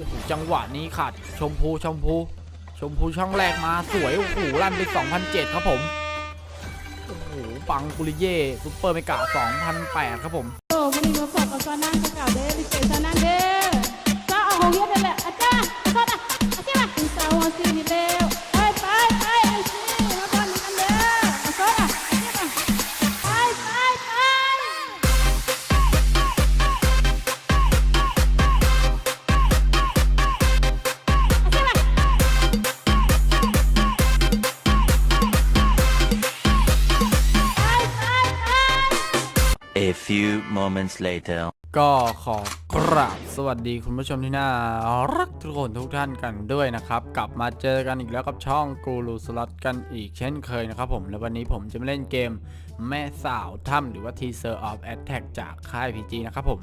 อ้โหจังหวะนี้ขาดชมพูชมพู ชมพูช่องแรกมาสวยโอ้โหลั่นไป2,007 ครับผมโอ้โหปังกุลิเย่ซุปเปอร์เมกา2,008 ครับผมโอ้วันนี้มาฝากับซานั่งกับเก่าเด้อพี่เจซานั่งเด้ A few moments later. ก็ขอกราบสวัสดีคุณผู้ชมที่น่ารักทุกคนทุกท่านกันด้วยนะครับ กลับมาเจอกันอีกแล้วกับช่องกูรูสล็อตกันอีกเช่นเคยนะครับผม และวันนี้ผมจะมาเล่นเกมแม่สาวถ้ำหรือว่า Teaser of Attack จากค่าย PG นะครับผม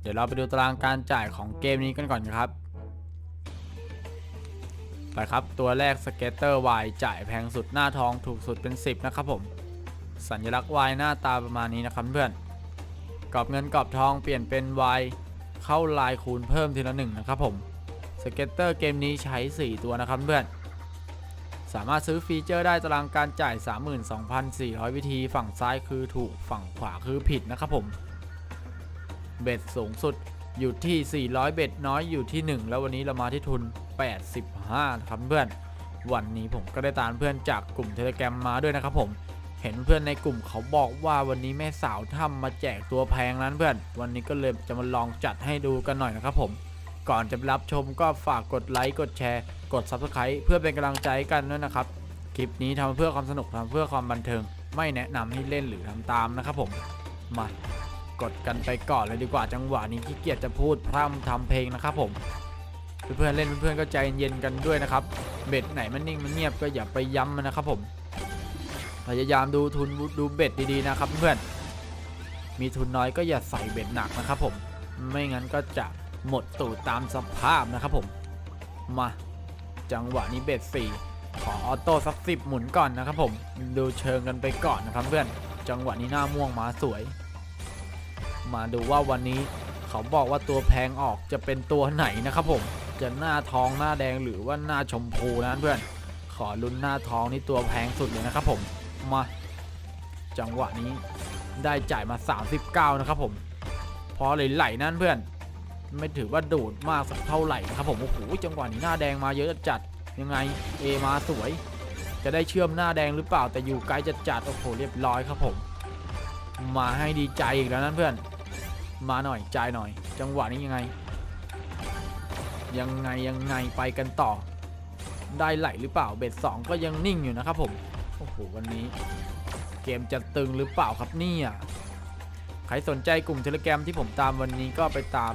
เดี๋ยวเราไปดูตารางการจ่ายของเกมนี้กันก่อนครับ ไปครับตัวแรกสเกตเตอร์วจ่ายแพงสุดหน้าทองถูกสุดเป็น 10 นะครับผม สัญลักษณ์ Y หน้าตาประมาณนี้นะครับเพื่อนกรอบเงินกรอบทองเปลี่ยนเป็น Y เข้าลายคูณเพิ่มทีละหนึ่งนะครับผมสเก็ตเตอร์เกมนี้ใช้ 4 ตัวนะครับเพื่อนสามารถซื้อฟีเจอร์ได้ตารางการจ่าย 32,400 วิธีฝั่งซ้ายคือถูกฝั่งขวาคือผิดนะครับผม เบ็ดสูงสุดอยู่ที่ 400 เบ็ดน้อยอยู่ที่ 1 แล้ววันนี้เรามาที่ทุน 85 ครับเพื่อน วันนี้ผมก็ได้ตามเพื่อนจากกลุ่มเทเลแกรมมาด้วยนะครับผม เห็นเพื่อนในกลุ่มเขาบอกว่าวันนี้แม่สาวถ้ำมาแจกตัวแพงนั้นเพื่อน วันนี้ก็เลยจะมาลองจัดให้ดูกันหน่อยนะครับผม ก่อนจะรับชมก็ฝากกดไลค์กดแชร์ กด Subscribe เพื่อเป็นกำลังใจกันด้วยนะครับ คลิปนี้ทำเพื่อความสนุกทำเพื่อความบันเทิง ไม่แนะนำให้เล่นหรือทำตามนะครับผม มากดกันไปก่อนเลยดีกว่าจังหวะนี้ขี้เกียจจะพูดพร่ำทำเพลงนะครับผมเพื่อนๆเล่นเพื่อนๆก็ใจเย็นกันด้วยนะครับ เบ็ดไหนมันนิ่งมันเงียบก็อย่าไปย้ำมันนะครับผม พยายามดูทุนดูเบ็ดดีๆนะครับเพื่อนมีทุนน้อยก็อย่าใส่เบ็ดหนักนะครับผมไม่งั้นก็จะหมดตูดตามสภาพนะครับผมมาจังหวะนี้เบ็ดสี่ขอออโต้สักสิบหมุนก่อนนะครับผมดูเชิงกันไปก่อนนะครับเพื่อนจังหวะนี้หน้าม่วงมาสวย มาดูว่าวันนี้เขาบอกว่าตัวแพงออกจะเป็นตัวไหนนะครับผมจะหน้าทองหน้าแดงหรือว่าหน้าชมพูนะเพื่อน ขอลุ้นหน้าทองนี่ตัวแพงสุดเลยนะครับผม มา จังหวะนี้ได้จ่ายมา 39 นะครับผม พอไหลนั่นเพื่อน ไม่ถือว่าดูดมากสักเท่าไหร่นะครับผมโอ้โหจังหวะนี้หน้าแดงมาเยอะจัดยังไง A มาสวย จะได้เชื่อมหน้าแดงหรือเปล่าแต่อยู่ไกลจะจัดโอ้โหเรียบร้อยครับผม มาให้ดีใจอีกแล้วนั่นเพื่อน มาหน่อยจ่ายหน่อย จังหวะนี้ยังไง ยังไงยังไงไปกันต่อ ได้ไหลหรือเปล่าเบ็ดสองก็ยังนิ่งอยู่นะครับผม โอ้โหวันนี้ เกมจะตึงหรือเปล่าครับเนี่ย ใครสนใจกลุ่มเทเลแกรมที่ผมตามวันนี้ก็ไปตาม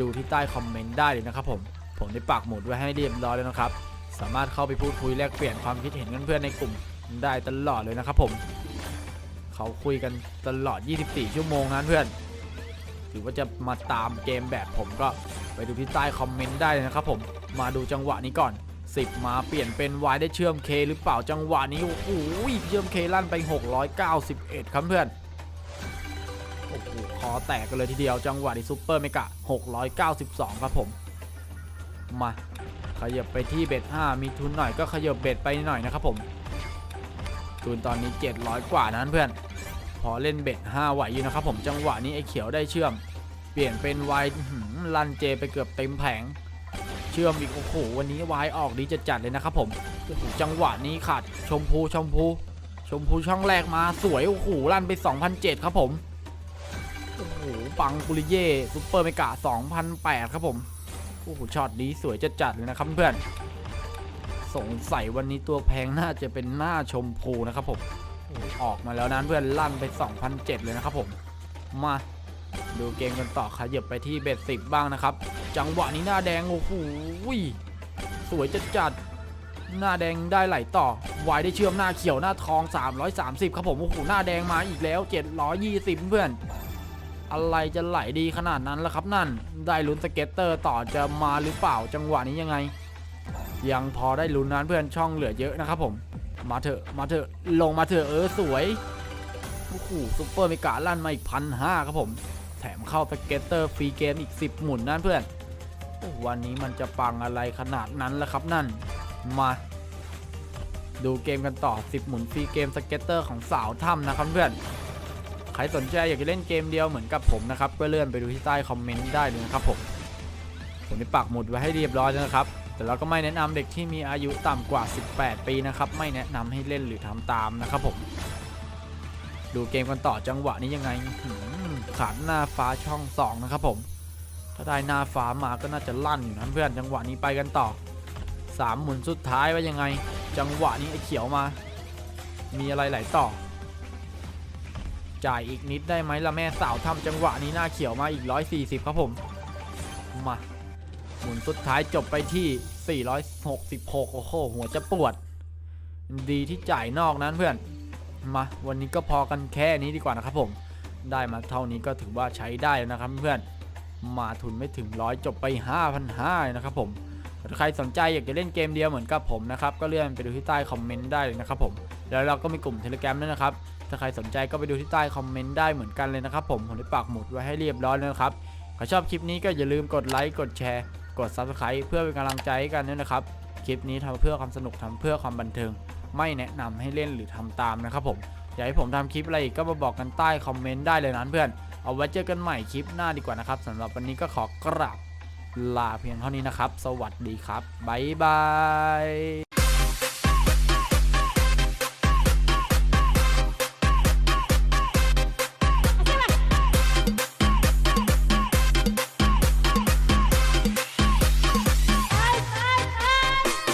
ดูที่ใต้คอมเมนต์ได้เลยนะครับผมผมได้ปักหมุดไว้ให้เรียบร้อยแล้วนะครับ สามารถเข้าไปพูดคุยแลกเปลี่ยนความคิดเห็นกันเพื่อนในกลุ่มได้ตลอดเลยนะครับผม เขาคุยกันตลอด 24 ชั่วโมงนั้นเพื่อนถือว่าจะมาตามเกมแบบผมก็ไปดูที่ใต้คอมเมนต์ได้เลยนะครับผม มาดูจังหวะนี้ก่อน 10 มาเปลี่ยนเป็น Y ได้เชื่อม K หรือเปล่าจังหวะนี้ โอ้โหเชื่อม K ลั่นไป 691 ครับเพื่อนโอ้โหคอแตกกันเลยทีเดียวจังหวะนี้ซูเปอร์เมกะ 692 ครับผม มาขยับไปที่เบ็ด5มีทุนหน่อยก็ขยับเบ็ดไปหน่อยนะครับผม ทุนตอนนี้ 700 กว่านั้นเพื่อน พอเล่นเบ็ด5ไหวอยู่นะครับผมจังหวะนี้ไอ้เขียวได้เชื่อม เปลี่ยนเป็น Y อื้ลั่นเจไปเกือบเต็มแผง เชื่อมอีกโอ้โหวันนี้วายออกดีจะจัดเลยนะครับผมโอ้โหจังหวะนี้ขาดชมพูชมพู ชมพูช่องแรกมาสวยโอ้โหลั่นไป2,007ครับผมโอ้โหปังกุลิเย่ซุปเปอร์เมกะ2,008ครับผมโอ้โหช็อตนี้สวยจะจัดเลยนะครับเพื่อนสงสัยวันนี้ตัวแพงน่าจะเป็นหน้าชมพูนะครับผมอออกมาแล้วนั้นเพื่อนลั่นไป2,007เลยนะครับผมมา ดูเกมกันต่อขยับไปที่เบ็ดสิบบ้างนะครับ จังหวะนี้หน้าแดง โอ้โหสวยจัดจัดหน้าแดงได้ไหลต่อวายได้เชื่อมหน้าเขียวหน้าทอง 330 ครับผม โอ้โห หน้าแดงมาอีกแล้ว 720 เพื่อน อะไรจะไหลดีขนาดนั้นล่ะครับนั่น ได้ลุ้นสเก็ตเตอร์ต่อจะมาหรือเปล่าจังหวะนี้ยังไง ยังพอได้ลุ้นนั้นเพื่อนช่องเหลือเยอะนะครับผม มาเถอะ มาเถอะ ลงมาเถอะเออสวย โอ้โหซุปเปอร์เมกาลั่นมาอีกพันห้าครับผม ถมเข้าสเก็ตเตอร์ฟรีเกมอีก 10 หมุนนั่นเพื่อน วันนี้มันจะปังอะไรขนาดนั้นล่ะครับนั่น มา ดูเกมกันต่อ 10 หมุนฟรีเกมสเก็ตเตอร์ของสาวถ้ำนะครับเพื่อน ใครสนใจอยากจะเล่นเกมเดียวเหมือนกับผมนะครับ ก็เลื่อนไปดูที่ใต้คอมเมนต์ได้เลยนะครับผมผมได้ปักหมุดไว้ให้เรียบร้อยแล้วนะครับ แต่เราก็ไม่แนะนำเด็กที่มีอายุต่ำกว่า 18 ปีนะครับ ไม่แนะนำให้เล่นหรือทำตามนะครับผม ดูเกมกันต่อจังหวะนี้ยังไง ขาดหน้าฟ้าช่อง2นะครับผม ถ้าได้หน้าฟ้ามาก็น่าจะลั่นอยู่นะเพื่อนจังหวะนี้ไปกันต่อ3หมุนสุดท้ายว่ายังไง จังหวะนี้ไอ้เขียวมา มีอะไรไหลต่อ จ่ายอีกนิดได้ไหมล่ะแม่สาวทำจังหวะนี้หน้าเขียวมาอีก 140 ครับผม มาหมุนสุดท้ายจบไปที่ 466 โอ้โหหัวจะปวด ดีที่จ่ายนอกนั้นเพื่อน มา วันนี้ก็พอกันแค่นี้ดีกว่านะครับผม ได้มาเท่านี้ก็ถือว่าใช้ได้แล้วนะครับเพื่อนมาทุนไม่ถึงร้อยจบไป 5,500นะครับผมถ้าใครสนใจอยากจะเล่นเกมเดียวเหมือนกับผมนะครับก็เลื่อนไปดูที่ใต้คอมเมนต์ได้เลยนะครับผมแล้วเราก็มีกลุ่มเทเล gram ด้วยนะครับถ้าใครสนใจก็ไปดูที่ใต้คอมเมนต์ได้เหมือนกันเลยนะครับผมผมได้ปักหมุดไว้ให้เรียบร้อยแล้วนะครับใครชอบคลิปนี้ก็อย่าลืมกดไลค์กดแชร์ กด Subscribe เพื่อเป็นกำลังใจให้กันด้วยนะครับคลิปนี้ทำเพื่อความสนุกทำเพื่อความบันเทิง ไม่แนะนำให้เล่นหรือทำตามนะครับผม อยากให้ผมทำคลิปอะไรอีกก็มาบอกกันใต้คอมเมนต์ได้เลยนะเพื่อน เอาไว้เจอกันใหม่คลิปหน้าดีกว่านะครับสำหรับวันนี้ก็ขอกราบลาเพียงเท่านี้นะครับ สวัสดีครับบ๊ายบาย